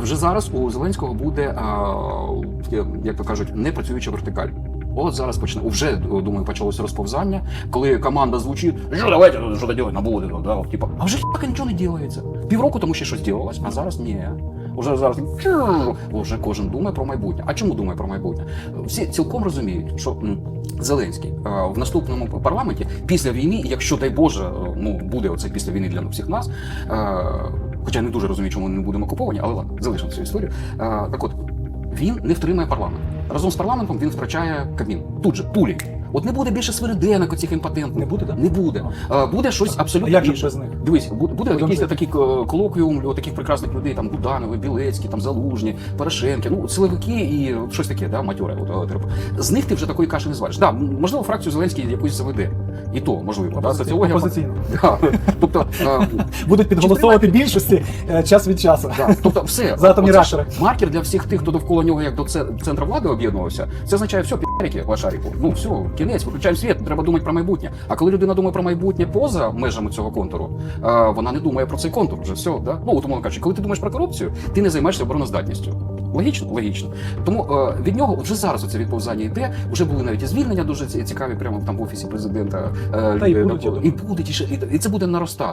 вже зараз у Зеленського буде, як то кажуть, непрацююча вертикаль. От зараз почне вже думаю, почалося розповзання, коли команда звучить, що давайте що то делать, буде, да, типа, а вже так нічого не ділається. Півроку тому ще щось ділалось, а зараз ні. Уже зараз вже кожен думає про майбутнє. А чому думає про майбутнє? Всі цілком розуміють, що Зеленський е, в наступному парламенті після війни, якщо дай Боже, е, ну буде оце після війни для всіх нас. Е, Хоча я не дуже розумію, чому ми не будемо окуповані, але ладно, залишимо цю історію. Е, Так от він не втримає парламент. Разом з парламентом він втрачає Кабмін. Тут же пулі. От не буде більше свириденок оцих імпотентних. Не буде, так? Не буде. Е, Буде щось А абсолютно як інше. без них? Дивись, бу- буде якийсь такий е, колоквіум у таких прекрасних людей, там Буданови, Білецькі, там Залужні, Порошенки, ну силовики і щось таке, да, матьоре. От, е, треба. З них ти вже такої каші не звариш. Да, можливо, фракцію Зеленський якусь заведе. І то можливо. Да, соціологія. Опозиційно. Да. Тобто, е, Будуть підголосовувати більшості е, час від часу. Да, тобто все. За атомні Оце ж реактори. Маркер для всіх тих, хто довкола нього як до це- центру влади об'єднувався, це означає все, піарики лошарику. Ну все, кінець, виключаємо світ, треба думати про майбутнє. А коли людина думає про майбутнє поза межами цього контуру, е, вона не думає про цей контур вже все. Да? Ну, от умовно кажучи, коли ти думаєш про корупцію, ти не займаєшся обороноздатністю. Логічно, логічно. Тому е, від нього вже зараз оце відповзання йде. Вже були навіть і звільнення дуже цікаві, прямо там в офісі президента. е, Та і, люди будуть, я думаю. і будуть і ще і, і це буде наростати.